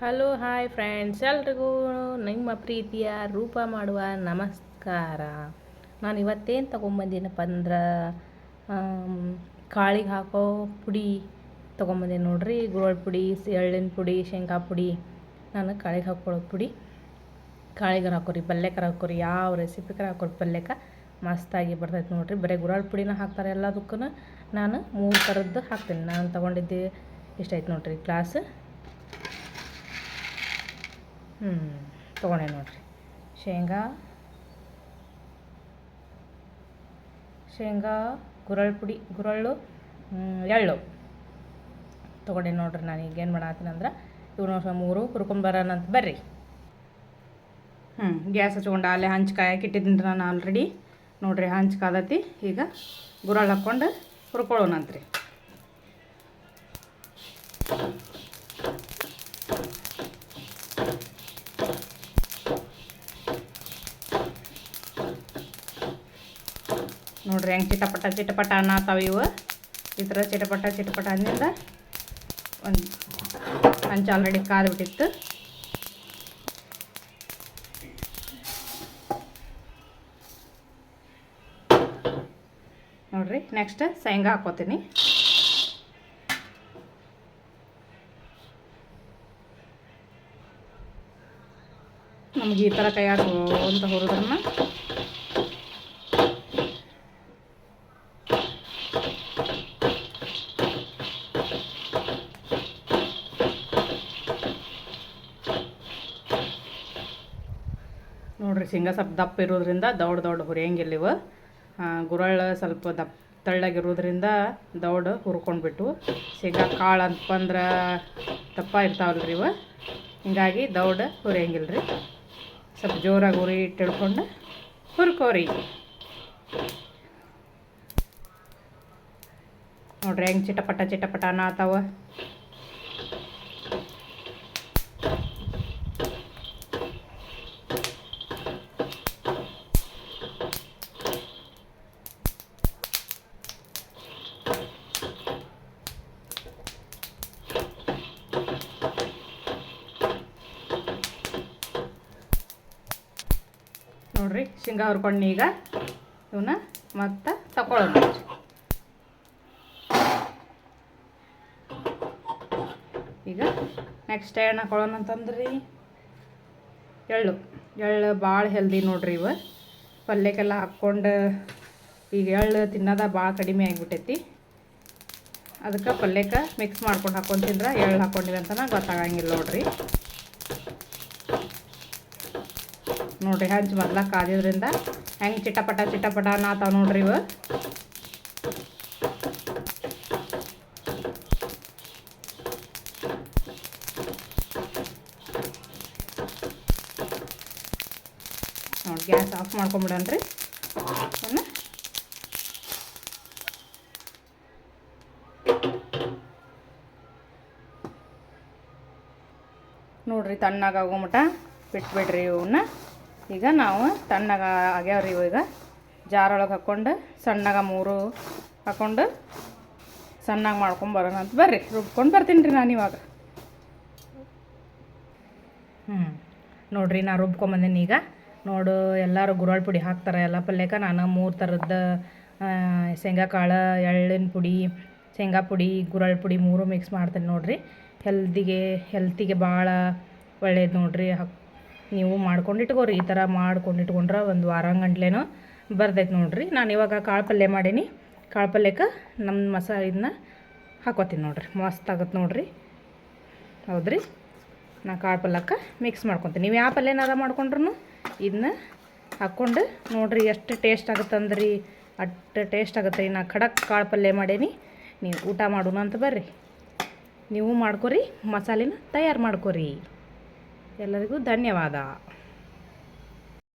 Hello, hi friends. ಎಲ್ರಿಗೂ ನಿಮ್ಮ ಪ್ರೀತಿಯ ರೂಪ ಮಾಡುವ ನಮಸ್ಕಾರ. ನಾನು ಇವತ್ತೇನು ತೊಗೊಂಬಂದಿನಪ್ಪ ಅಂದ್ರೆ ಕಾಳಿಗೆ ಹಾಕೋ ಪುಡಿ ತೊಗೊಂಬಂದಿನಿ ನೋಡ್ರಿ. ಗುರಳ್ ಪುಡಿ, ಎಳ್ಳಿನ ಪುಡಿ, ಶೇಂಗಾ ಪುಡಿ. ನಾನು ಕಾಳಿಗೆ ಹಾಕೊಳ್ಳೋ ಪುಡಿ. ಕಾಳಿಗಾರ ಹಾಕೋರಿ ಪಲ್ಯಕ್ಕೆ ಹಾಕೋರಿ, ಯಾವ ರೆಸಿಪಿಗಾರ ಹಾಕೋರಿ ಪಲ್ಯಕ್ಕೆ ಮಸ್ತಾಗಿ ಬರ್ತೈತೆ ನೋಡ್ರಿ. ಬರೀ ಗುರಾಳ್ ಪುಡಿನ ಹಾಕ್ತಾರೆ ಎಲ್ಲದಕ್ಕೂ ನಾನು ಮೂರು ಥರದ್ದು ಹಾಕ್ತೀನಿ. ನಾನು ತೊಗೊಂಡಿದ್ದೆ ಇಷ್ಟೈತೆ ನೋಡ್ರಿ, ಗ್ಲಾಸ್ ಹ್ಞೂ ತೊಗೊಂಡೆ ನೋಡಿರಿ. ಶೇಂಗಾ ಶೇಂಗಾ ಗುರಳ್ ಪುಡಿ, ಗುರಳ್ಳು ಎಳ್ಳು. ತೊಗೊಂಡೆ ನೋಡ್ರಿ ನಾನು ಈಗೇನು ಏನು ಮಾಡತ್ತೀನಿ ಅಂದ್ರೆ ಇವನು ಮೂರು ಹುರ್ಕೊಂಬರೋಣ ಅಂತ ಬರ್ರಿ. ಹ್ಞೂ ಗ್ಯಾಸ್ ಹಚ್ಕೊಂಡು ಅಲ್ಲೇ ಹಂಚು ಕಾಯಕ್ಕೆ ಇಟ್ಟಿದ್ದೀನಿ ನಾನು ಆಲ್ರೆಡಿ ನೋಡ್ರಿ ಹಂಚು ಕಾದತಿ, ಈಗ ಗುರಳ್ ಹಾಕ್ಕೊಂಡು ಹುರ್ಕೊಳ್ಳೋಣಂತ್ರಿ ನೋಡ್ರಿ ಹೆಂಗೆ ಚಿಟಪಟ ಚಿಟಪಟ ಅನ್ನತ್ತಾವ ಇವು. ಈ ಥರ ಚಿಟಪಟ ಚಿಟಪಟ ಅಂದಿಂದ ಒಂದು ಹಂಚು ಆಲ್ರೆಡಿ ಕಾದ್ಬಿಟ್ಟಿತ್ತು. ನೋಡ್ರಿ ನೆಕ್ಸ್ಟ್ ಶೇಂಗಾ ಹಾಕೋತೀನಿ. ನಮ್ಗೆ ಈ ಥರ ಕೈ ಅಂತ ಹುರಿದ್ರನ್ನ ನೋಡ್ರಿ ಶೇಂಗಾ ಸ್ವಲ್ಪ ದಪ್ಪ ಇರೋದ್ರಿಂದ ದೌಡ್ ದೌಡ್ ಹುರಿಯಂಗಿಲ್ಲ ಇವು ಗುರಳ್ಳ ಸ್ವಲ್ಪ ದಪ್ಪ ತೆಳ್ಳಗಿರೋದ್ರಿಂದ ದೌಡ್ ಹುರ್ಕೊಂಡ್ಬಿಟ್ಟು ಶೇಂಗಾ ಕಾಳು ಅಂತಂದ್ರೆ ದಪ್ಪ ಇರ್ತಾವಲ್ರಿ ಇವು. ಹಿಂಗಾಗಿ ದೌಡ್ ಹುರಿಯಂಗಿಲ್ಲ ರೀ ಸ್ವಲ್ಪ ಜೋರಾಗಿ ಹುರಿ ಇಟ್ಟಿಡ್ಕೊಂಡು ಹುರ್ಕೋರಿ. ನೋಡ್ರಿ ಹೆಂಗೆ ಚಿಟಪಟ ಚಿಟಪಟ ಅನ್ನತಾವ ನೋಡ್ರಿ ಶೇಂಗಾ ಹುರ್ಕೊಂಡು ಈಗ. ಇವನ್ನ ಮತ್ತೆ ತಗೊಳ್ಳೋಣ ಈಗ ನೆಕ್ಸ್ಟ್ ಏನು ಹಾಕೊಳ್ಳೋಣ ಅಂತಂದ್ರಿ. ಎಳ್ಳು ಎಳ್ಳು ಭಾಳ ಹೆಲ್ದಿ ನೋಡ್ರಿ ಇವ. ಪಲ್ಯಕ್ಕೆಲ್ಲ ಹಾಕ್ಕೊಂಡು ಈಗ ಎಳ್ಳು ತಿನ್ನೋದ ಭಾಳ ಕಡಿಮೆ ಆಗಿಬಿಟ್ಟೈತಿ. ಅದಕ್ಕೆ ಪಲ್ಯಕ್ಕೆ ಮಿಕ್ಸ್ ಮಾಡ್ಕೊಂಡು ಹಾಕೊಂಡು ತಿಂದ್ರೆ ಎಳ್ಳು ಹಾಕೊಂಡಿವಿ ಅಂತನ ಗೊತ್ತಾಗಂಗಿಲ್ಲ ನೋಡ್ರಿ. ನೋಡ್ರಿ ಹಂಚು ಮೊದ್ಲ ಕಾದಿದ್ರಿಂದ ಹೆಂಗೆ ಚಿಟಪಟ ಚಿಟ್ಟಪಟ ಅನ್ನತಾವ ನೋಡ್ರಿ ಇವು. ನೋಡಿ ಗ್ಯಾಸ್ ಆಫ್ ಮಾಡ್ಕೊಂಬಿಡನ್ರಿ ನೋಡ್ರಿ ತಣ್ಣಗಾಗೋ ಮಟ ಬಿಟ್ಬಿಡ್ರಿ ಇವನ್ನ ಈಗ ನಾವು ತಣ್ಣಗ ಆಗ್ಯಾವ್ರಿ ಈಗ ಜಾರೊಳಗೆ ಹಾಕ್ಕೊಂಡು ಸಣ್ಣಗ ಮೂರು ಹಾಕ್ಕೊಂಡು ಸಣ್ಣಗೆ ಮಾಡ್ಕೊಂಡು ಬರೋಣ ಅಂತ. ಬರ್ರಿ, ರುಬ್ಕೊಂಡು ಬರ್ತೀನಿ ರೀ ನಾನು ಇವಾಗ. ಹ್ಞೂ ನೋಡ್ರಿ ನಾನು ರುಬ್ಕೊಂಬಂದೇನಿ ಈಗ. ನೋಡು, ಎಲ್ಲರೂ ಗುರಾಳ್ ಪುಡಿ ಹಾಕ್ತಾರೆ, ಎಲ್ಲ ಪಲ್ಯಕ್ಕೆ ನಾನು ಮೂರು ಥರದ ಶೇಂಗಾ ಕಾಳು, ಎಳ್ಳಿನ ಪುಡಿ, ಶೇಂಗಾ ಪುಡಿ, ಗುರಾಳ್ ಪುಡಿ ಮೂರು ಮಿಕ್ಸ್ ಮಾಡ್ತೀನಿ ನೋಡಿರಿ. ಹೆಲ್ದಿಗೆ ಹೆಲ್ತಿಗೆ ಭಾಳ ಒಳ್ಳೇದು ನೋಡಿರಿ, ಹಾಕ್ ನೀವು ಮಾಡ್ಕೊಂಡು ಇಟ್ಕೋರಿ ಈ ಥರ ಮಾಡ್ಕೊಂಡು ಇಟ್ಕೊಂಡ್ರೆ ಒಂದು ವಾರಂಗಂಟ್ಲೇನೋ ಬರ್ತೈತೆ ನೋಡಿರಿ. ನಾನು ಇವಾಗ ಕಾಳು ಪಲ್ಯ ಮಾಡೀನಿ. ಕಾಳು ಪಲ್ಯಕ್ಕೆ ನಮ್ಮ ಮಸಾಲೆ ಇದನ್ನ ಹಾಕೋತೀನಿ ನೋಡಿರಿ. ಮಸ್ತ್ ಆಗತ್ತೆ ನೋಡಿರಿ. ಹೌದ್ರಿ? ನಾ ಕಾಳು ಪಲ್ಯಕ್ಕೆ ಮಿಕ್ಸ್ ಮಾಡ್ಕೊತೀನಿ. ನೀವು ಯಾವ ಪಲ್ಯನಾರ ಮಾಡ್ಕೊಂಡ್ರು ಇದನ್ನ ಹಾಕ್ಕೊಂಡು ನೋಡಿರಿ ಎಷ್ಟು ಟೇಸ್ಟ್ ಆಗುತ್ತೆ ಅಂದ್ರಿ ಅಷ್ಟು ಟೇಸ್ಟ್ ಆಗುತ್ತೆ. ರೀ ನಾ ಖಡಕ್ ಕಾಳು ಪಲ್ಯ ಮಾಡೀನಿ. ನೀವು ಊಟ ಮಾಡೋಣ ಅಂತ ಬರ್ರಿ. ನೀವು ಮಾಡ್ಕೊರಿ, ಮಸಾಲೆನ ತಯಾರು ಮಾಡ್ಕೊರಿ. ಎಲ್ಲರಿಗೂ ಧನ್ಯವಾದ.